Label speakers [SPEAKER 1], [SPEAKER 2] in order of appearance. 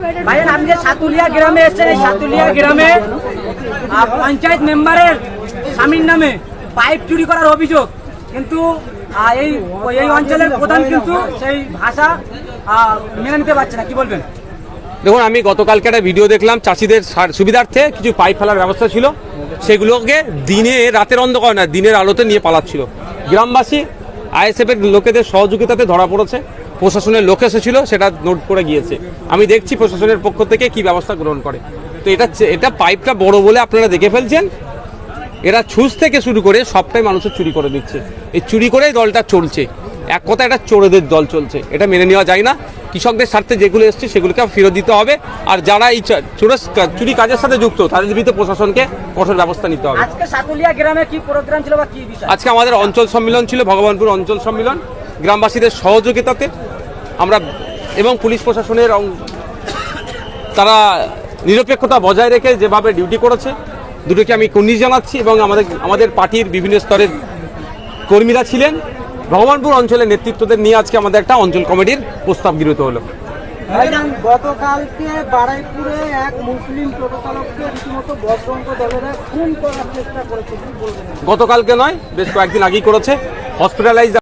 [SPEAKER 1] যে সাতুলিয়া গ্রামে সাতুলিয়া গ্রামে পঞ্চায়েত মেম্বারের স্বামীর নামে পাইপ চুরি করার অভিযোগ। কিন্তু এই এই অঞ্চলের প্রধান কিন্তু সেই ভাষা মেনে নিতে পারছে না। কি বলবেন?
[SPEAKER 2] দেখুন, আমি গতকালকে একটা ভিডিও দেখলাম, চাষিদের সুবিধার্থে কিছু পাইপ ফেলার ব্যবস্থা ছিল। সেগুলোকে দিনে, রাতের অন্ধকার না দিনের আলোতে নিয়ে পালাচ্ছিল। গ্রামবাসী আইএসএফ এর লোকেদের সহযোগিতাতে ধরা পড়েছে। প্রশাসনের লোক এসেছিল সেটা নোট করে গিয়েছে। আমি দেখছি প্রশাসনের পক্ষ থেকে কি ব্যবস্থা গ্রহণ করে। তো এটা এটা পাইপটা বড় বলে আপনারা দেখে ফেলছেন। এরা ছুঁচ থেকে শুরু করে সবটাই মানুষের চুরি করে দিচ্ছে। এই চুরি করেই দলটা চলছে। এক কথা এটা চোরেদের দল চলছে। এটা মেনে নেওয়া যায় না। কৃষকদের স্বার্থে যেগুলো এসছে সেগুলোকে ফেরত দিতে হবে। আর যারা এই চুরি কাজের সাথে যুক্ত তাদের বিরুদ্ধে প্রশাসনকে কঠোর ব্যবস্থা নিতে হবে।
[SPEAKER 1] আজকে
[SPEAKER 2] আমাদের অঞ্চল সম্মেলন ছিল ভগবানপুর অঞ্চল সম্মেলন। গ্রামবাসীদের সহযোগিতাতে আমরা এবং পুলিশ প্রশাসনের তারা নিরপেক্ষতা বজায় রেখে যেভাবে ডিউটি করেছে দুটোকে আমি কুর্নিশ জানাচ্ছি এবং আমাদের আমাদের পার্টির বিভিন্ন স্তরের কর্মীরা ছিলেন। ভগবানপুর অঞ্চলের নেতৃত্বদের নিয়ে আজকে আমাদের একটা অঞ্চল কমিটির প্রস্তাব গৃহীত হলো।
[SPEAKER 3] গতকালকে বারাইপুরে এক মুসলিম টোটো চালককে রীতিমতো বজরঙ্গ দলেরা খুন করার চেষ্টা করেছে
[SPEAKER 2] গতকালকে নয় বেশ কয়েকদিন আগেই করেছে। হসপিটালাইজ